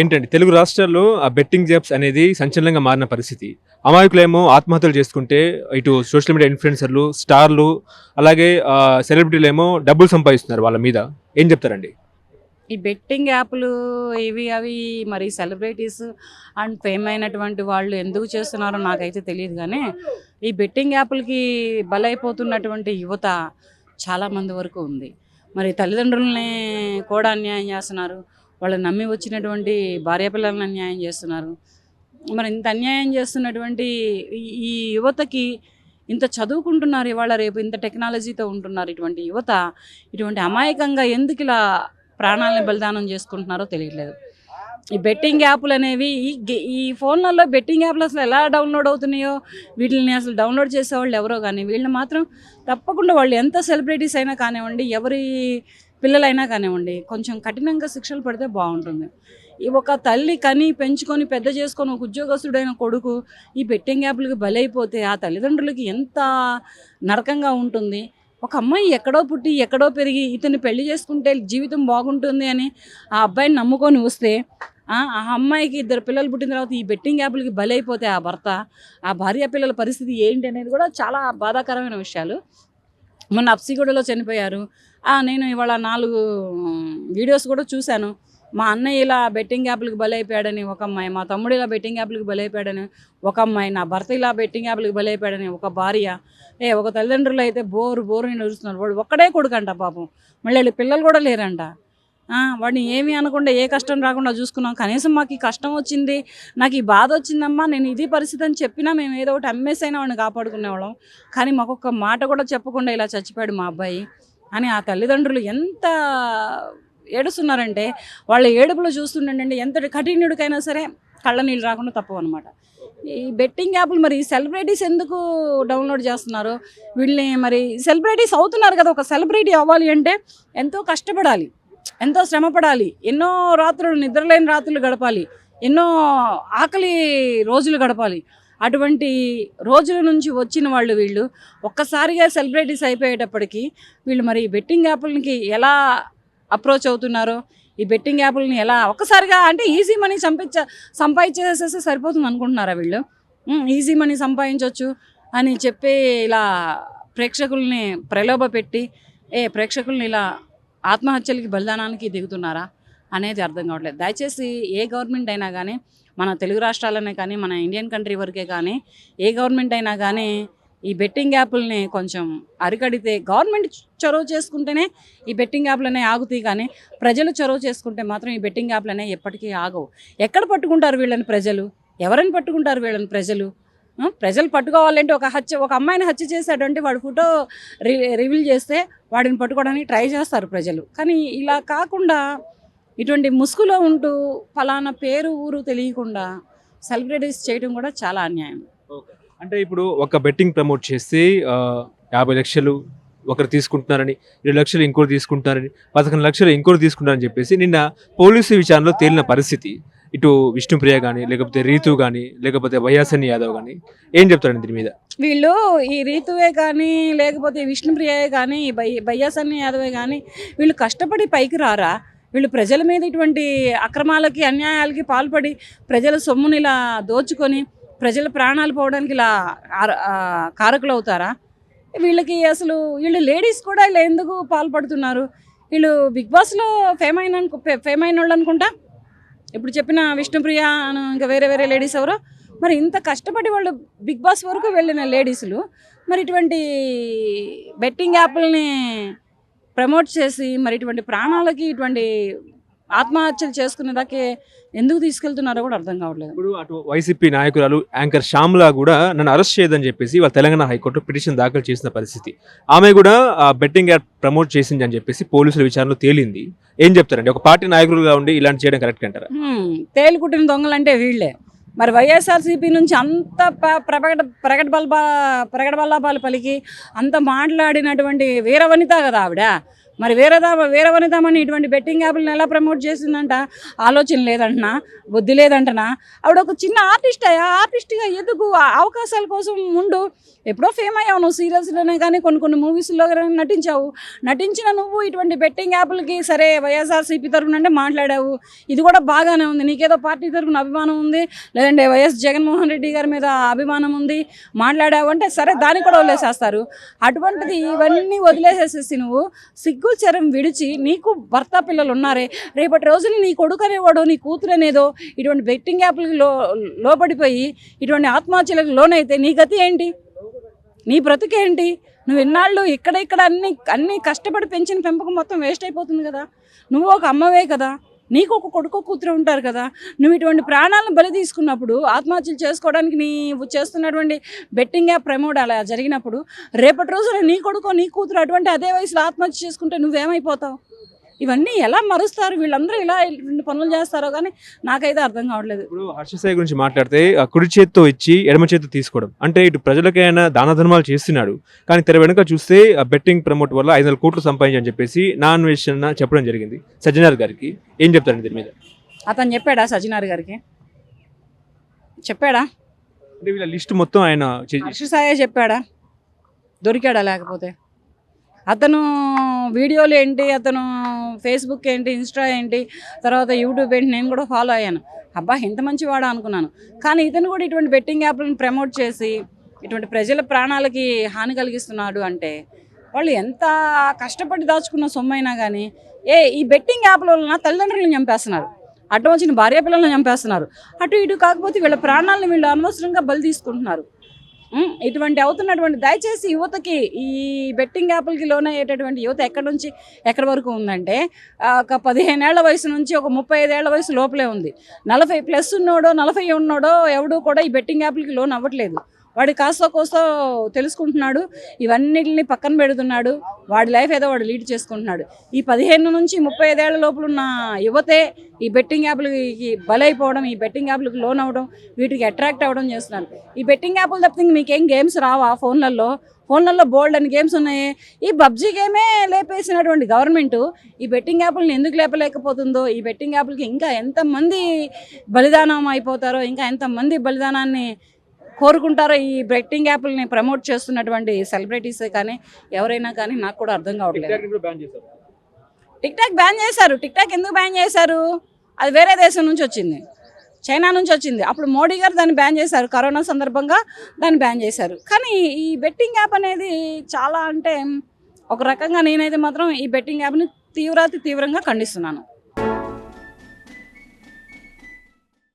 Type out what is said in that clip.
ఏంటండి తెలుగు రాష్ట్రాల్లో ఆ బెట్టింగ్ జాబ్స్ అనేది సంచలనంగా మారిన పరిస్థితి. అమాయకులేమో ఆత్మహత్యలు చేసుకుంటే ఇటు సోషల్ మీడియా ఇన్ఫ్లుయెన్సర్లు స్టార్లు అలాగే సెలబ్రిటీలు ఏమో డబ్బులు సంపాదిస్తున్నారు వాళ్ళ మీద. ఏం చెప్తారండి? ఈ బెట్టింగ్ యాప్లు ఇవి అవి మరి సెలబ్రిటీస్ అండ్ ఫేమ్ అయినటువంటి వాళ్ళు ఎందుకు చేస్తున్నారో నాకైతే తెలియదు కానీ ఈ బెట్టింగ్ యాప్లకి బలైపోతున్నటువంటి యువత చాలామంది వరకు ఉంది. మరి తల్లిదండ్రులని కూడా అన్యాయం చేస్తున్నారు. వాళ్ళని నమ్మి వచ్చినటువంటి భార్యాపిల్లలను అన్యాయం చేస్తున్నారు. మరి ఇంత అన్యాయం చేస్తున్నటువంటి ఈ- యువతకి ఇంత చదువుకుంటున్నారు ఇవాళ రేపు ఇంత టెక్నాలజీతో ఉంటున్నారు ఇటువంటి యువత ఇటువంటి అమాయకంగా ఎందుకు ఇలా ప్రాణాలను బలిదానం చేసుకుంటున్నారో తెలియట్లేదు. ఈ బెట్టింగ్ యాప్లు అనేవి ఈ ఈ ఫోన్లలో బెట్టింగ్ యాప్లు అసలు ఎలా డౌన్లోడ్ అవుతున్నాయో వీటిని అసలు డౌన్లోడ్ చేసేవాళ్ళు ఎవరో కానీ వీళ్ళు మాత్రం తప్పకుండా వాళ్ళు ఎంత సెలబ్రిటీస్ అయినా కానివ్వండి ఎవరి పిల్లలైనా కానివ్వండి కొంచెం కఠినంగా శిక్షలు పడితే బాగుంటుంది. ఈ ఒక తల్లి కని పెంచుకొని పెద్ద చేసుకొని ఒక ఉద్యోగస్తుడైన కొడుకు ఈ బెట్టింగ్ యాప్లకి బలైపోతే ఆ తల్లిదండ్రులకి ఎంత నరకంగా ఉంటుంది. ఒక అమ్మాయి ఎక్కడో పుట్టి ఎక్కడో పెరిగి ఇతన్ని పెళ్ళి చేసుకుంటే జీవితం బాగుంటుంది అని ఆ అబ్బాయిని నమ్ముకొని వస్తే ఆ ఆ అమ్మాయికి ఇద్దరు పిల్లలు పుట్టిన తర్వాత ఈ బెట్టింగ్ యాప్లకి బలైపోతే ఆ భర్త ఆ భార్య పిల్లల పరిస్థితి ఏంటి అనేది కూడా చాలా బాధాకరమైన విషయాలు. మొన్న అప్సిగూడలో చనిపోయారు. నేను ఇవాళ నాలుగు వీడియోస్ కూడా చూశాను. మా అన్నయ్య ఇలా బెట్టింగ్ యాప్లకు బలైపోయాడని ఒక అమ్మాయి మా తమ్ముడు ఇలా బెట్టింగ్ యాప్లకు బలైపోయాడని ఒక అమ్మాయి నా భర్త ఇలా బెట్టింగ్ యాప్లకు బలైపోయాడని ఒక భార్య ఏ ఒక తల్లిదండ్రులు అయితే బోరు బోరు నడుస్తున్నారు. వాడు ఒక్కడే కొడుకంట పాపం. మళ్ళీ వీళ్ళ పిల్లలు కూడా లేరంట. వాడిని ఏమీ అనకుండా ఏ కష్టం రాకుండా చూసుకున్నాం. కనీసం మాకు ఈ కష్టం వచ్చింది నాకు ఈ బాధ వచ్చిందమ్మా నేను ఇది పరిస్థితి అని చెప్పినా మేము ఏదో ఒకటి అమ్మేసైనా వాడిని కాపాడుకునేవాళ్ళం. కానీ మాకు ఒక్క మాట కూడా చెప్పకుండా ఇలా చచ్చిపోయాడు మా అబ్బాయి అని ఆ తల్లిదండ్రులు ఎంత ఏడుస్తున్నారంటే వాళ్ళ ఏడుపులో చూస్తుండండి ఎంత కఠినుడికైనా సరే కళ్ళ నీళ్ళు రాకుండా తప్పవు అనమాట ఈ బెట్టింగ్ యాప్లు మరి సెలబ్రిటీస్ ఎందుకు డౌన్లోడ్ చేస్తున్నారు? వీళ్ళని మరి సెలబ్రిటీస్ అవుతున్నారు కదా ఒక సెలబ్రిటీ అవ్వాలి అంటే ఎంతో కష్టపడాలి. ఎంతో శ్రమ పడాలి ఎన్నో రాత్రులు నిద్రలేని రాత్రులు గడపాలి. ఎన్నో ఆకలి రోజులు గడపాలి. అటువంటి రోజుల నుంచి వచ్చిన వాళ్ళు వీళ్ళు ఒక్కసారిగా సెలబ్రిటీస్ అయిపోయేటప్పటికీ వీళ్ళు మరి బెట్టింగ్ యాప్లకి ఎలా అప్రోచ్ అవుతున్నారో ఈ బెట్టింగ్ యాప్లని ఎలా ఒక్కసారిగా అంటే ఈజీ మనీ సంపించ సంపాదించేసేస్తే సరిపోతుంది అనుకుంటున్నారా వీళ్ళు? ఈజీ మనీ సంపాదించవచ్చు అని చెప్పి ఇలా ప్రేక్షకుల్ని ప్రలోభ పెట్టి ఏ ప్రేక్షకుల్ని ఇలా ఆత్మహత్యలకి బలిదానానికి దిగుతున్నారా అనేది అర్థం కావట్లేదు. దయచేసి ఏ గవర్నమెంట్ అయినా కానీ మన తెలుగు రాష్ట్రాలనే కానీ మన ఇండియన్ కంట్రీ వరకే కానీ ఏ గవర్నమెంట్ అయినా కానీ ఈ బెట్టింగ్ యాప్లని కొంచెం అరికడితే గవర్నమెంట్ చొరవ చేసుకుంటేనే ఈ బెట్టింగ్ యాప్లనే ఆగుతాయి కానీ ప్రజలు చొరవ చేసుకుంటే మాత్రం ఈ బెట్టింగ్ యాప్లనే ఎప్పటికీ ఆగవు. ఎక్కడ పట్టుకుంటారు వీళ్ళని ప్రజలు? ఎవరిని పట్టుకుంటారు వీళ్ళని ప్రజలు? ప్రజలు పట్టుకోవాలంటే ఒక హత్య ఒక అమ్మాయిని హత్య చేశాడంటే వాడు ఫోటో రి రివీల్ చేస్తే వాడిని పట్టుకోవడానికి ట్రై చేస్తారు ప్రజలు. కానీ ఇలా కాకుండా ఇటువంటి ముసుగులో ఉంటూ ఫలానా పేరు ఊరు తెలియకుండా సెలబ్రిటీస్ చేయడం కూడా చాలా అన్యాయం. అంటే ఇప్పుడు ఒక బెట్టింగ్ ప్రమోట్ చేసి యాభై లక్షలు ఒకరు తీసుకుంటున్నారని ఇరవై లక్షలు ఇంకోరు తీసుకుంటున్నారని పదకొండు లక్షలు ఇంకోరు తీసుకుంటారని చెప్పేసి నిన్న పోలీసు విచారణలో తేలిన పరిస్థితి. ఇటు విష్ణుప్రియ కానీ లేకపోతే రీతు కానీ లేకపోతే వైయాసని యాదవ్ కానీ ఏం చెప్తారండి దీని మీద? వీళ్ళు ఈ రీతువే కానీ లేకపోతే విష్ణుప్రియే కానీ ఈ బై యాదవే కానీ వీళ్ళు కష్టపడి పైకి రారా? వీళ్ళు ప్రజల మీద ఇటువంటి అక్రమాలకి అన్యాయాలకి పాల్పడి ప్రజల సొమ్ముని ఇలా దోచుకొని ప్రజల ప్రాణాలు పోవడానికి ఇలా కారకులు అవుతారా వీళ్ళకి అసలు వీళ్ళు లేడీస్ కూడా ఇలా ఎందుకు పాల్పడుతున్నారు? వీళ్ళు బిగ్ బాస్లో ఫేమ్ అయిన ఫేమ్ అయిన వాళ్ళు అనుకుంటా? ఇప్పుడు చెప్పిన విష్ణుప్రియ ఇంకా వేరే వేరే లేడీస్ ఎవరో. మరి ఇంత కష్టపడి వాళ్ళు బిగ్ బాస్ వరకు వెళ్ళిన లేడీసులు మరి ఇటువంటి బెట్టింగ్ యాప్లని ప్రమోట్ చేసి మరి ఇటువంటి ప్రాణాలకి ఇటువంటి ఆత్మహత్యలు చేసుకునేదాకే ఎందుకు తీసుకెళ్తున్నారో కూడా అర్థం కావట్లేదు. ఇప్పుడు అటు వైసీపీ నాయకురాలు యాంకర్ శ్యామ్లా కూడా నన్ను అరెస్ట్ చేయదని చెప్పేసి వాళ్ళ తెలంగాణ హైకోర్టు పిటిషన్ దాఖలు చేసిన పరిస్థితి. ఆమె కూడా బెట్టింగ్ యాప్ ప్రమోట్ చేసింది అని చెప్పేసి పోలీసుల విచారణలో తేలింది. ఏం చెప్తారండి? ఒక పార్టీ నాయకులుగా ఉండి ఇలాంటి చేయడం కరెక్ట్ అంటారా? తేలుకుట్టిన దొంగలంటే వీళ్ళే. మరి వైఎస్ఆర్సీపీ నుంచి అంత ప్రకట ప్రకట బల్బా ప్రకట బల్లాపాలు పలికి అంత మాట్లాడినటువంటి వీరవనిత కదా ఆవిడ. మరి వేరే దా- వేరే ఇటువంటి బెట్టింగ్ యాప్లను ఎలా ప్రమోట్ చేసిందంట? ఆలోచన లేదంటనా? బుద్ధి లేదంటనా? ఆవిడ ఒక చిన్న ఆర్టిస్ట్ అయ్యా. ఆర్టిస్ట్గా ఎదుగు. ఆ అవకాశాల కోసం ఉండు. ఎప్పుడో ఫేమ్ అయ్యావు నువ్వు సీరియల్స్లోనే కానీ కొన్ని కొన్ని మూవీస్లో నటించావు. నటించిన నువ్వు ఇటువంటి బెట్టింగ్ యాప్లకి సరే వైఎస్ఆర్సీపీ తరఫున అంటే మాట్లాడావు. ఇది కూడా బాగానే ఉంది. నీకేదో పార్టీ తరఫున అభిమానం ఉంది. లేదంటే వైఎస్ జగన్మోహన్ రెడ్డి గారి మీద అభిమానం ఉంది. మాట్లాడావు అంటే సరే దాన్ని కూడా వదిలేసేస్తారు. అటువంటిది ఇవన్నీ వదిలేసేసేసి నువ్వు సిగ్గు చరం విడిచి నీకు భర్త పిల్లలు ఉన్నారే రేపటి రోజున నీ కొడుకు అనేవాడు నీ కూతురు అనేదో ఇటువంటి బెట్టింగ్ యాప్లకి లో లోపడిపోయి ఇటువంటి ఆత్మహత్యలకు లోనైతే నీ గతి ఏంటి? నీ బ్రతుకేంటి? నువ్వు ఇన్నాళ్ళు ఇక్కడ ఇక్కడ అన్ని అన్ని కష్టపడి పెంచిన పెంపకం మొత్తం వేస్ట్ అయిపోతుంది కదా. నువ్వు ఒక అమ్మవే కదా. నీకు ఒక కొడుకు కూతురు ఉంటారు కదా. నువ్వు ఇటువంటి ప్రాణాలను బలి తీసుకున్నప్పుడు ఆత్మహత్యలు చేసుకోవడానికి నీవు చేస్తున్నటువంటి బెట్టింగ్ యాప్ ప్రమోట్ అలా జరిగినప్పుడు రేపటి రోజున నీ కొడుకు నీ కూతురు అటువంటి అదే వయసులో ఆత్మహత్య చేసుకుంటే నువ్వేమైపోతావు? ఇవన్నీ ఎలా మరుస్తారు? వీళ్ళందరూ ఇలా పనులు చేస్తారో కానీ నాకైతే అర్థం కావట్లేదు. ఇప్పుడు హర్షసాయి గురించి మాట్లాడితే కుడి చేత్తో ఇచ్చి ఎడమ చేత్తో తీసుకోవడం. అంటే ఇటు ప్రజలకైనా దాన ధర్మాలు చేస్తున్నాడు. కానీ తెర వెనుక చూస్తే ఆ బెట్టింగ్ ప్రమోట్ వల్ల ఐదు వందల కోట్లు సంపాదించని చెప్పేసి నాన్ వేషన్ చెప్పడం జరిగింది. సజ్జనార్ గారికి ఏం చెప్తారండి దీని మీద? అతను చెప్పాడా సజ్జనార్ గారికి? చెప్పాడా? అంటే వీళ్ళ లిస్ట్ మొత్తం ఆయన చే- హర్ష సాయే చెప్పాడా? దొరికాడా లేకపోతే? అతను వీడియోలు ఏంటి? అతను ఫేస్బుక్ ఏంటి ఇన్స్టా ఏంటి తర్వాత యూట్యూబ్ ఏంటి నేను కూడా ఫాలో అయ్యాను. అబ్బా ఇంత మంచివాడా అనుకున్నాను. కానీ ఇతను కూడా ఇటువంటి బెట్టింగ్ యాప్లను ప్రమోట్ చేసి ఇటువంటి ప్రజల ప్రాణాలకి హాని కలిగిస్తున్నాడు అంటే వాళ్ళు ఎంత కష్టపడి దాచుకున్న సొమ్మైనా కానీ ఏ ఈ బెట్టింగ్ యాప్ల వలన తల్లిదండ్రులను చంపేస్తున్నారు. అటు వచ్చిన భార్య పిల్లలను చంపేస్తున్నారు. అటు ఇటు కాకపోతే వీళ్ళ ప్రాణాలను వీళ్ళు అనవసరంగా బలి తీసుకుంటున్నారు. ఇటువంటి అవుతున్నటువంటి దయచేసి యువతకి ఈ బెట్టింగ్ యాప్లకి లోన్ అయ్యేటటువంటి యువత ఎక్కడి నుంచి ఎక్కడి వరకు ఉందంటే ఒక ఒక పదిహేనేళ్ళ వయసు నుంచి ఒక ముప్పై ఐదేళ్ళ వయసు లోపలే ఉంది. నలభై ప్లస్ ఉన్నోడో నలభై ఉన్నోడో ఎవడు కూడా ఈ బెట్టింగ్ యాప్లకి లోన్ అవ్వట్లేదు. వాడి కాస్త కోస్తో తెలుసుకుంటున్నాడు ఇవన్నిటిని పక్కన పెడుతున్నాడు వాడి లైఫ్ ఏదో వాడు లీడ్ చేసుకుంటున్నాడు. ఈ పదిహేను నుంచి ముప్పై ఐదేళ్ళ లోపల ఉన్న యువతే ఈ బెట్టింగ్ యాప్లకి బలైపోవడం ఈ బెట్టింగ్ యాప్లకు లోన్ అవ్వడం వీటికి అట్రాక్ట్ అవ్వడం చేస్తున్నారు ఈ బెట్టింగ్ యాప్లు తప్పితే ఇంక మీకేం గేమ్స్ రావా ఫోన్లలో ఫోన్లలో బోల్డ్ అని గేమ్స్ ఉన్నాయి? ఈ పబ్జీ గేమే లేపేసినటువంటి గవర్నమెంట్ ఈ బెట్టింగ్ యాప్లను ఎందుకు లేపలేకపోతుందో? ఈ బెట్టింగ్ యాప్లకి ఇంకా ఎంతమంది బలిదానం అయిపోతారో? ఇంకా ఎంతమంది బలిదానాన్ని కోరుకుంటారో ఈ బెట్టింగ్ యాప్లని ప్రమోట్ చేస్తున్నటువంటి సెలబ్రిటీస్ కానీ ఎవరైనా కానీ నాకు కూడా అర్థం కావట్లేదు. టిక్ టాక్ బ్యాన్ చేశారు. టిక్ టాక్ ఎందుకు బ్యాన్ చేశారు? అది వేరే దేశం నుంచి వచ్చింది. చైనా నుంచి వచ్చింది. అప్పుడు మోడీ గారు దాన్ని బ్యాన్ చేశారు. కరోనా సందర్భంగా దాన్ని బ్యాన్ చేశారు. కానీ ఈ బెట్టింగ్ యాప్ అనేది చాలా అంటే ఒక రకంగా నేనైతే మాత్రం ఈ బెట్టింగ్ యాప్ని తీవ్రాతి తీవ్రంగా ఖండిస్తున్నాను.